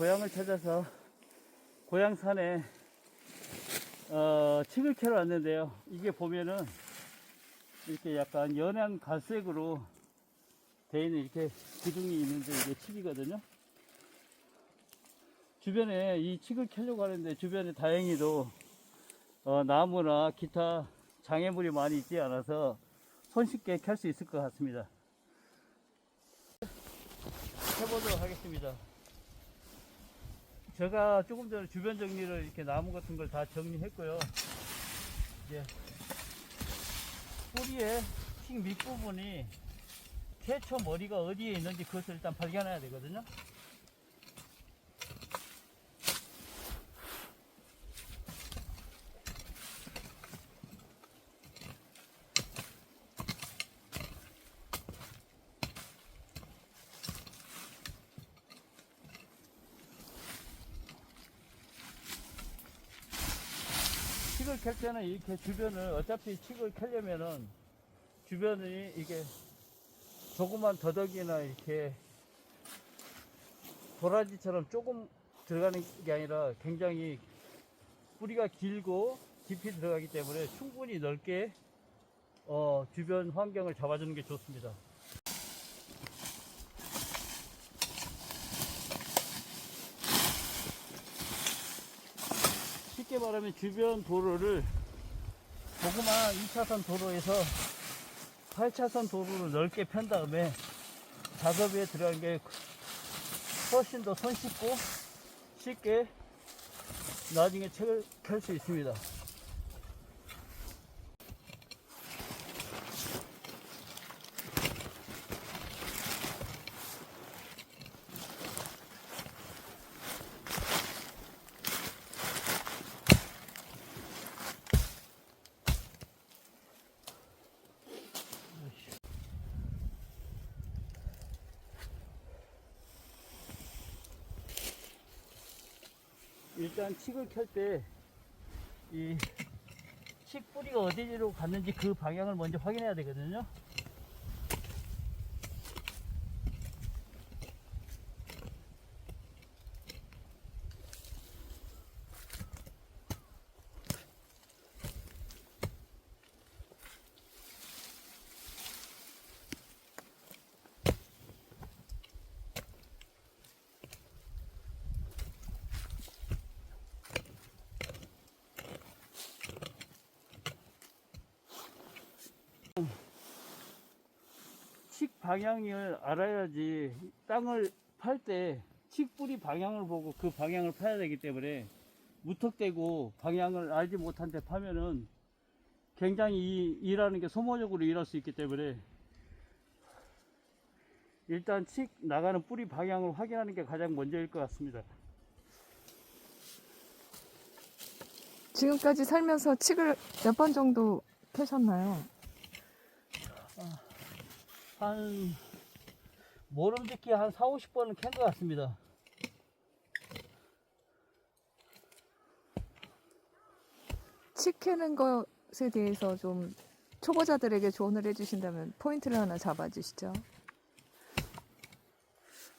고향을 찾아서 고향산에 어, 칡을 캐러 왔는데요. 이게 보면은 이렇게 약간 연한 갈색으로 되어 있는 이렇게 기둥이 있는데 이게 칡이거든요. 주변에 이 칡을 캐려고 하는데 주변에 다행히도 어, 나무나 기타 장애물이 많이 있지 않아서 손쉽게 캘 수 있을 것 같습니다. 해보도록 하겠습니다. 제가 조금 전에 주변 정리를 이렇게 나무 같은 걸 다 정리했고요. 이제 뿌리의 틱 밑부분이 최초 머리가 어디에 있는지 그것을 일단 발견해야 되거든요. 칡을 캘 때는 이렇게 주변을 어차피 칡을 캐려면은 주변이 이게 조그만 더덕이나 이렇게 도라지처럼 조금 들어가는 게 아니라 굉장히 뿌리가 길고 깊이 들어가기 때문에 충분히 넓게 어, 주변 환경을 잡아주는 게 좋습니다. 말하면 주변 도로를 조그마한 2차선 도로에서 8차선 도로를 넓게 편 다음에 작업에 들어간 게 훨씬 더 손쉽고 쉽게 나중에 책을 펼 수 있습니다. 일단 칡을 켤 때 이 칡 뿌리가 어디로 갔는지 그 방향을 먼저 확인해야 되거든요. 칡 방향을 알아야지 땅을 팔때칡 뿌리 방향을 보고 그 방향을 파야 되기 때문에 무턱대고 방향을 알지 못한 데 파면은 굉장히 이 일하는 게 소모적으로 일할 수 있기 때문에 일단 칡 나가는 뿌리 방향을 확인하는 게 가장 먼저일 것 같습니다. 지금까지 살면서 칡을 몇 번 정도 캐셨나요? 한 모름짓기 한 4, 50번은 캔 것 같습니다. 칡 캐는 것에 대해서 좀 초보자들에게 조언을 해주신다면 포인트를 하나 잡아주시죠.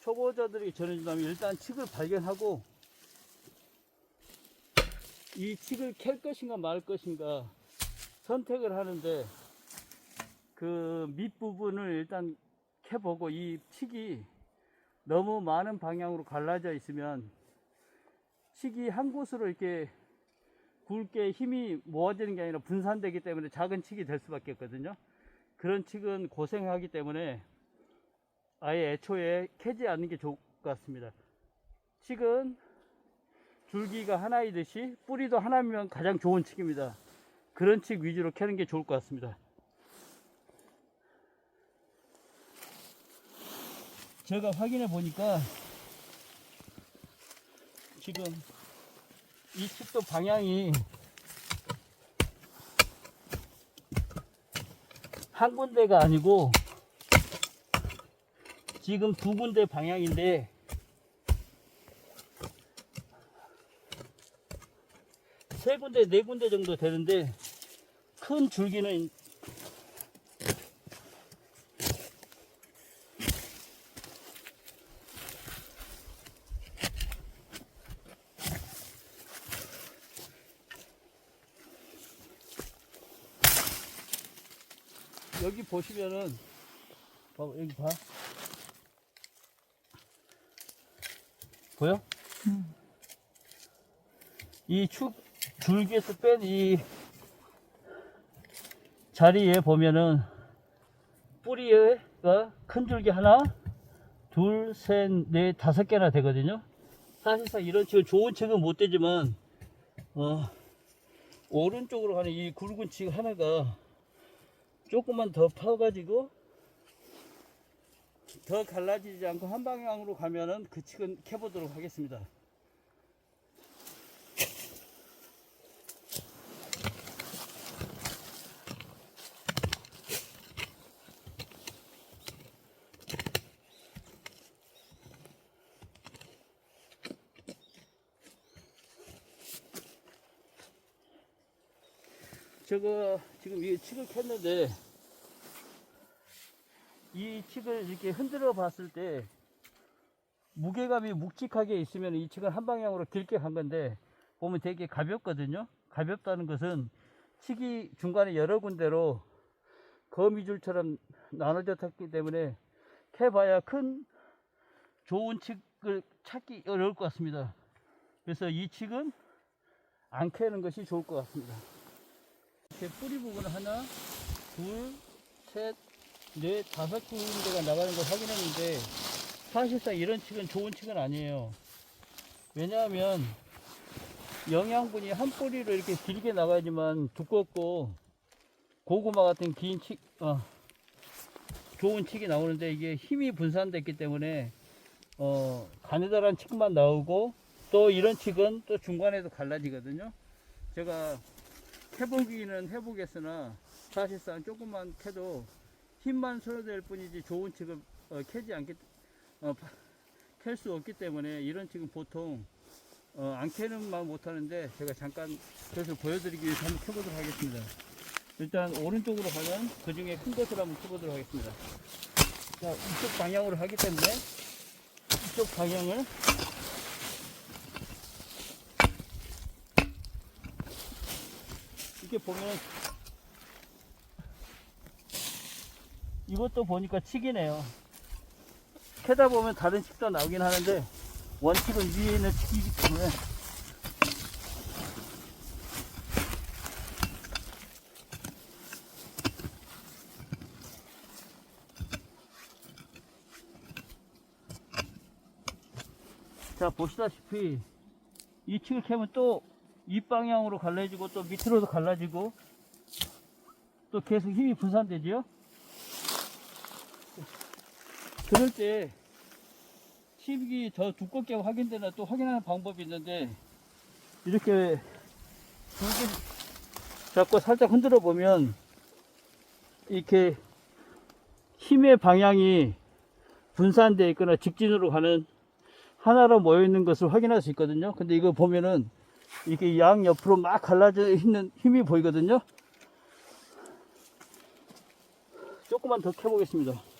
초보자들이 전해준다면 일단 칡을 발견하고 이 칡을 캘 것인가 말 것인가 선택을 하는데 그 밑부분을 일단 캐보고 이 칡이 너무 많은 방향으로 갈라져 있으면 칡이 한 곳으로 이렇게 굵게 힘이 모아지는 게 아니라 분산되기 때문에 작은 칡이 될 수밖에 없거든요. 그런 칡은 고생하기 때문에 아예 애초에 캐지 않는 게 좋을 것 같습니다. 칡은 줄기가 하나이듯이 뿌리도 하나면 가장 좋은 칡입니다. 그런 칡 위주로 캐는 게 좋을 것 같습니다. 제가 확인해 보니까 지금 이 칡도 방향이 한 군데가 아니고 지금 두 군데 방향인데 세 군데 네 군데 정도 되는데 큰 줄기는 여기 보시면은 봐 여기 봐 보여? 음. 이축 줄기에서 뺀 이 자리에 보면은 뿌리가 큰 줄기 하나, 둘, 셋, 넷, 다섯 개나 되거든요. 사실상 이런 칙은 좋은 칙은 못 되지만 어, 오른쪽으로 가는 이 굵은 칙 하나가 조금만 더 파가지고 더 갈라지지 않고 한 방향으로 가면은 그 칙은 캐보도록 하겠습니다. 저거 지금 이 칙을 캤는데 이 칙을 이렇게 흔들어 봤을 때 무게감이 묵직하게 있으면 이 칙은 한 방향으로 길게 간 건데 보면 되게 가볍거든요. 가볍다는 것은 칙이 중간에 여러 군데로 거미줄처럼 나눠져 탔기 때문에 캐봐야 큰 좋은 칙을 찾기 어려울 것 같습니다. 그래서 이 칙은 안 캐는 것이 좋을 것 같습니다. 이렇게 뿌리 부분 하나, 둘, 셋, 넷, 다섯 군데가 나가는 걸 확인했는데 사실상 이런 칙은 좋은 칙은 아니에요. 왜냐하면 영양분이 한 뿌리로 이렇게 길게 나가지만 두껍고 고구마 같은 긴 칙, 어, 좋은 칙이 나오는데 이게 힘이 분산됐기 때문에 어, 가느다란 칙만 나오고 또 이런 칙은 또 중간에도 갈라지거든요. 제가 해보기는 해보겠으나 사실상 조금만 캐도 힘만 소요될 뿐이지 좋은 칙을 어, 캐지 않기 어, 캘수 없기 때문에 이런 칙은 보통 어, 안 캐는 만 못하는데 제가 잠깐 그래서 보여드리기 위해서 한번 캐보도록 하겠습니다. 일단 오른쪽으로 가면 그 중에 큰 것을 한번 캐보도록 하겠습니다. 자 이쪽 방향으로 하기 때문에 이쪽 방향을 이렇게 보면 이것도 보니까 칙이네요. 캐다 보면 다른 칙도 나오긴 하는데 원칙은 위에 있는 칙이기 때문에 자 보시다시피 이 칙을 캐면 또 이 방향으로 갈라지고 또 밑으로도 갈라지고 또 계속 힘이 분산되지요. 그럴 때 칩이 더 두껍게 확인되나 또 확인하는 방법이 있는데 이렇게 두개 잡고 살짝 흔들어 보면 이렇게 힘의 방향이 분산되어 있거나 직진으로 가는 하나로 모여 있는 것을 확인할 수 있거든요. 근데 이거 보면은 이렇게 양 옆으로 막 갈라져 있는 힘이 보이거든요. 조금만 더 켜보겠습니다.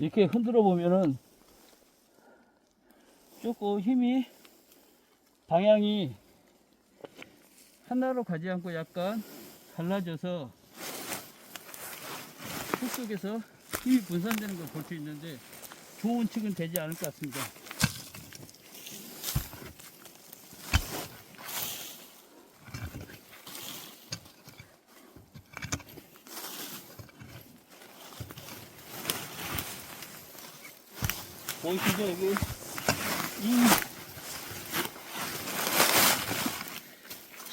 이렇게 흔들어 보면은 조금 힘이 방향이 하나로 가지 않고 약간 갈라져서 흙 속에서 힘이 분산되는 걸 볼 수 있는데 좋은 칙은 되지 않을 것 같습니다. 엉키죠 여기 이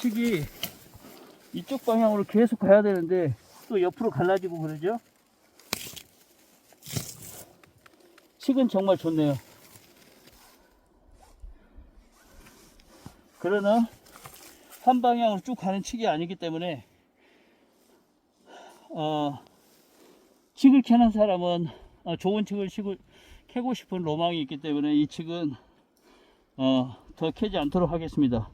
식이 이쪽 방향으로 계속 가야 되는데 또 옆으로 갈라지고 그러죠? 식은 정말 좋네요. 그러나 한 방향으로 쭉 가는 측이 아니기 때문에 어, 측을 캐는 사람은 어, 좋은 측을 식을 캐고 싶은 로망이 있기 때문에 이 칡은 어, 더 캐지 않도록 하겠습니다.